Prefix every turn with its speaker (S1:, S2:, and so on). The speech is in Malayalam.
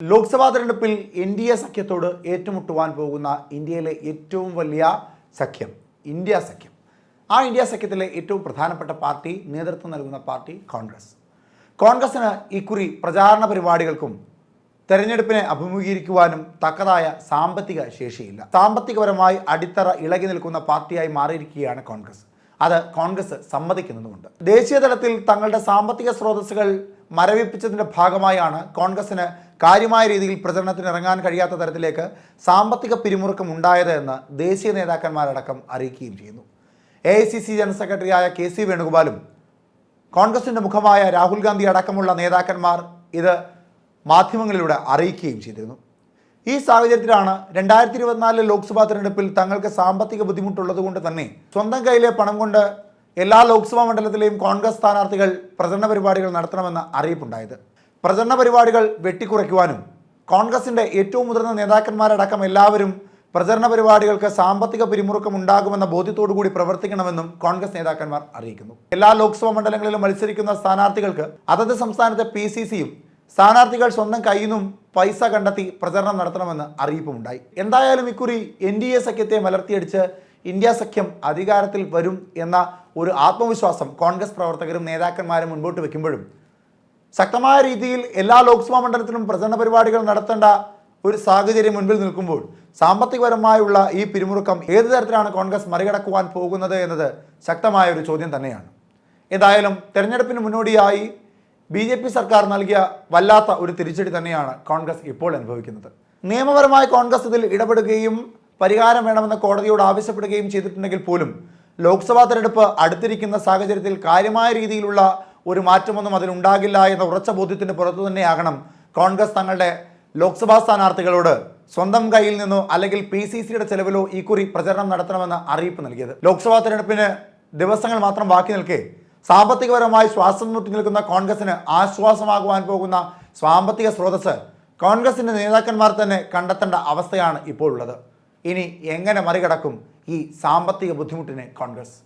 S1: ലോക്സഭാ തെരഞ്ഞെടുപ്പിൽ എൻ ഡി എ സഖ്യത്തോട് ഏറ്റുമുട്ടുവാൻ പോകുന്ന ഇന്ത്യയിലെ ഏറ്റവും വലിയ സഖ്യം ഇന്ത്യ സഖ്യം. ആ ഇന്ത്യ സഖ്യത്തിലെ ഏറ്റവും പ്രധാനപ്പെട്ട പാർട്ടി നേതൃത്വം നൽകുന്ന പാർട്ടി കോൺഗ്രസ്. കോൺഗ്രസിന് ഇക്കുറി പ്രചാരണ പരിപാടികൾക്കും തെരഞ്ഞെടുപ്പിനെ അഭിമുഖീകരിക്കുവാനും തക്കതായ സാമ്പത്തിക ശേഷിയില്ല. സാമ്പത്തികപരമായി അടിത്തറ ഇളകി നിൽക്കുന്ന പാർട്ടിയായി മാറിയിരിക്കുകയാണ് കോൺഗ്രസ്. അത് കോൺഗ്രസ് സമ്മതിക്കുന്നതുമുണ്ട് ദേശീയ തലത്തിൽ തങ്ങളുടെ സാമ്പത്തിക സ്രോതസ്സുകൾ മരവിപ്പിച്ചതിന്റെ ഭാഗമായാണ് കോൺഗ്രസിന് കാര്യമായ രീതിയിൽ പ്രചരണത്തിന് ഇറങ്ങാൻ കഴിയാത്ത തരത്തിലേക്ക് സാമ്പത്തിക പിരിമുറുക്കം ഉണ്ടായത് എന്ന് ദേശീയ നേതാക്കന്മാരടക്കം അറിയിക്കുകയും ചെയ്യുന്നു. A I C C general സെക്രട്ടറിയായ കെ സി വേണുഗോപാലും കോൺഗ്രസിന്റെ മുഖമായ രാഹുൽ ഗാന്ധി അടക്കമുള്ള നേതാക്കന്മാർ ഇത് മാധ്യമങ്ങളിലൂടെ അറിയിക്കുകയും ചെയ്തിരുന്നു. ഈ സാഹചര്യത്തിലാണ് രണ്ടായിരത്തി ഇരുപത്തിനാലിലെ ലോക്സഭാ തെരഞ്ഞെടുപ്പിൽ തങ്ങൾക്ക് സാമ്പത്തിക ബുദ്ധിമുട്ടുള്ളത് കൊണ്ട് തന്നെ സ്വന്തം കയ്യിലെ പണം കൊണ്ട് എല്ലാ ലോക്സഭാ മണ്ഡലത്തിലെയും കോൺഗ്രസ് സ്ഥാനാർത്ഥികൾ പ്രചരണ പരിപാടികൾ നടത്തണമെന്ന അറിയിപ്പുണ്ടായത്. പ്രചരണ പരിപാടികൾ വെട്ടിക്കുറയ്ക്കുവാനും കോൺഗ്രസിന്റെ ഏറ്റവും മുതിർന്ന നേതാക്കന്മാരടക്കം എല്ലാവരും പ്രചരണ പരിപാടികൾക്ക് സാമ്പത്തിക പിരിമുറുക്കം ഉണ്ടാകുമെന്ന ബോധ്യത്തോടു കൂടി പ്രവർത്തിക്കണമെന്നും കോൺഗ്രസ് നേതാക്കന്മാർ അറിയിക്കുന്നു. എല്ലാ ലോക്സഭാ മണ്ഡലങ്ങളിലും മത്സരിക്കുന്ന സ്ഥാനാർത്ഥികൾക്ക് അതത് സംസ്ഥാനത്തെ പി സി സിയും സ്ഥാനാർത്ഥികൾ സ്വന്തം കയ്യിൽ നിന്നും പൈസ കണ്ടെത്തി പ്രചരണം നടത്തണമെന്ന് അറിയിപ്പുമുണ്ടായി. എന്തായാലും ഇക്കുറി എൻ ഡി എ സഖ്യത്തെ മലർത്തിയടിച്ച് ഇന്ത്യ സഖ്യം അധികാരത്തിൽ വരും എന്ന ഒരു ആത്മവിശ്വാസം കോൺഗ്രസ് പ്രവർത്തകരും നേതാക്കന്മാരും മുൻപോട്ട് വെക്കുമ്പോഴും ശക്തമായ രീതിയിൽ എല്ലാ ലോക്സഭാ മണ്ഡലത്തിലും പ്രചരണ പരിപാടികൾ നടത്തേണ്ട ഒരു സാഹചര്യം മുൻപിൽ നിൽക്കുമ്പോൾ സാമ്പത്തികപരമായുള്ള ഈ പിരിമുറുക്കം ഏത് തരത്തിലാണ് കോൺഗ്രസ് മറികടക്കുവാൻ പോകുന്നത് എന്നത് ശക്തമായ ഒരു ചോദ്യം തന്നെയാണ്. ഏതായാലും തെരഞ്ഞെടുപ്പിന് മുന്നോടിയായി ബി ജെ പി സർക്കാർ നൽകിയ വല്ലാത്ത ഒരു തിരിച്ചടി തന്നെയാണ് കോൺഗ്രസ് ഇപ്പോൾ അനുഭവിക്കുന്നത്. നിയമപരമായി കോൺഗ്രസ് ഇതിൽ ഇടപെടുകയും പരിഹാരം വേണമെന്ന് കോടതിയോട് ആവശ്യപ്പെടുകയും ചെയ്തിട്ടുണ്ടെങ്കിൽ പോലും ലോക്സഭാ തെരഞ്ഞെടുപ്പ് അടുത്തിരിക്കുന്ന സാഹചര്യത്തിൽ കാര്യമായ രീതിയിലുള്ള ഒരു മാറ്റമൊന്നും അതിലുണ്ടാകില്ല എന്ന ഉറച്ച ബോധ്യത്തിന് പുറത്തു തന്നെയാകണം കോൺഗ്രസ് തങ്ങളുടെ ലോക്സഭാ സ്ഥാനാർത്ഥികളോട് സ്വന്തം കയ്യിൽ നിന്നോ അല്ലെങ്കിൽ പി സി സിയുടെ ചെലവിലോ ഈ കുറി പ്രചരണം നടത്തണമെന്ന് അറിയിപ്പ് നൽകിയത്. ലോക്സഭാ തെരഞ്ഞെടുപ്പിന് ദിവസങ്ങൾ മാത്രം ബാക്കി നിൽക്കെ സാമ്പത്തികപരമായി ശ്വാസം മുട്ടി നിൽക്കുന്ന കോൺഗ്രസിന് ആശ്വാസമാകുവാൻ പോകുന്ന സാമ്പത്തിക സ്രോതസ് കോൺഗ്രസിന്റെ നേതാക്കന്മാർ തന്നെ കണ്ടെത്തേണ്ട അവസ്ഥയാണ് ഇപ്പോൾ ഉള്ളത് ഇനി എങ്ങനെ മറികടക്കും ഈ സാമ്പത്തിക ബുദ്ധിമുട്ടിനെ കോൺഗ്രസ്?